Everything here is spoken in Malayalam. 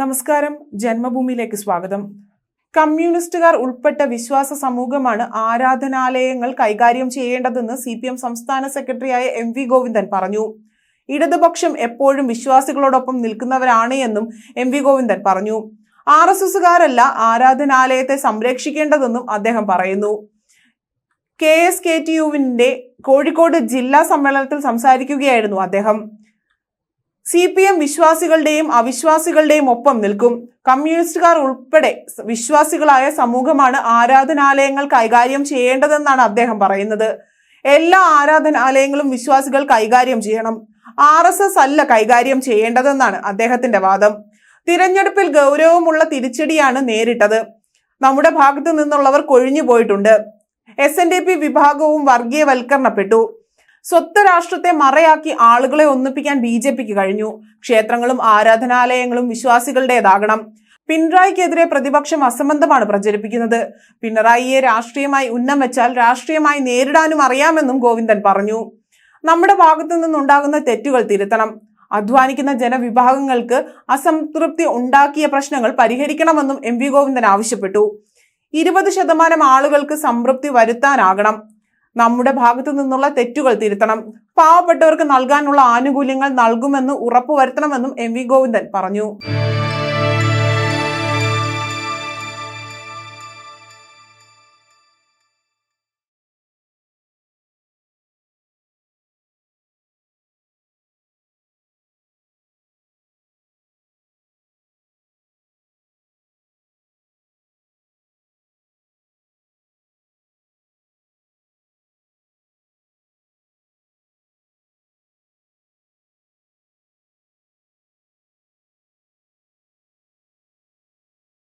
നമസ്കാരം. ജന്മഭൂമിയിലേക്ക് സ്വാഗതം. കമ്മ്യൂണിസ്റ്റുകാർ ഉൾപ്പെട്ട വിശ്വാസ സമൂഹമാണ് ആരാധനാലയങ്ങൾ കൈകാര്യം ചെയ്യേണ്ടതെന്ന് സി പി എം സംസ്ഥാന സെക്രട്ടറിയായ എം വി ഗോവിന്ദൻ പറഞ്ഞു. ഇടതുപക്ഷം എപ്പോഴും വിശ്വാസികളോടൊപ്പം നിൽക്കുന്നവരാണ് എന്നും എം വി ഗോവിന്ദൻ പറഞ്ഞു. ആർ എസ് എസുകാരല്ല ആരാധനാലയത്തെ സംരക്ഷിക്കേണ്ടതെന്നും അദ്ദേഹം പറയുന്നു. കെ എസ് കെ ടി യുവിന്റെ കോഴിക്കോട് ജില്ലാ സമ്മേളനത്തിൽ സംസാരിക്കുകയായിരുന്നു അദ്ദേഹം. സി പി എം വിശ്വാസികളുടെയും അവിശ്വാസികളുടെയും ഒപ്പം നിൽക്കും. കമ്മ്യൂണിസ്റ്റുകാർ ഉൾപ്പെടെ വിശ്വാസികളായ സമൂഹമാണ് ആരാധനാലയങ്ങൾ കൈകാര്യം ചെയ്യേണ്ടതെന്നാണ് അദ്ദേഹം പറയുന്നത്. എല്ലാ ആരാധനാലയങ്ങളും വിശ്വാസികൾ കൈകാര്യം ചെയ്യണം. ആർ എസ് എസ് അല്ല കൈകാര്യം ചെയ്യേണ്ടതെന്നാണ് അദ്ദേഹത്തിന്റെ വാദം. തിരഞ്ഞെടുപ്പിൽ ഗൗരവമുള്ള തിരിച്ചടിയാണ് നേരിട്ടത്. നമ്മുടെ ഭാഗത്തു നിന്നുള്ളവർ കൊഴിഞ്ഞു പോയിട്ടുണ്ട് എസ് എൻ ഡി പി വിഭാഗവും വർഗീയവൽക്കരണപ്പെട്ടു. സ്വത്ത് രാഷ്ട്രത്തെ മറയാക്കി ആളുകളെ ഒന്നിപ്പിക്കാൻ ബി ജെ പിക്ക് കഴിഞ്ഞു. ക്ഷേത്രങ്ങളും ആരാധനാലയങ്ങളും വിശ്വാസികളുടേതാകണം. പിണറായിക്കെതിരെ പ്രതിപക്ഷം അസംബന്ധമാണ് പ്രചരിപ്പിക്കുന്നത്. പിണറായിയെ രാഷ്ട്രീയമായി ഉന്നം വെച്ചാൽ രാഷ്ട്രീയമായി നേരിടാനും അറിയാമെന്നും ഗോവിന്ദൻ പറഞ്ഞു. നമ്മുടെ ഭാഗത്തു നിന്നുണ്ടാകുന്ന തെറ്റുകൾ തിരുത്തണം. അധ്വാനിക്കുന്ന ജനവിഭാഗങ്ങൾക്ക് അസംതൃപ്തി ഉണ്ടാക്കിയ പ്രശ്നങ്ങൾ പരിഹരിക്കണമെന്നും എം വി ഗോവിന്ദൻ ആവശ്യപ്പെട്ടു. ഇരുപത് ശതമാനം ആളുകൾക്ക് സംതൃപ്തി വരുത്താനാകണം. നമ്മുടെ ഭാഗത്തു നിന്നുള്ള തെറ്റുകൾ തിരുത്തണം. പാവപ്പെട്ടവർക്ക് നൽകാനുള്ള ആനുകൂല്യങ്ങൾ നൽകുമെന്ന് ഉറപ്പുവരുത്തണമെന്നും എം വി ഗോവിന്ദൻ പറഞ്ഞു.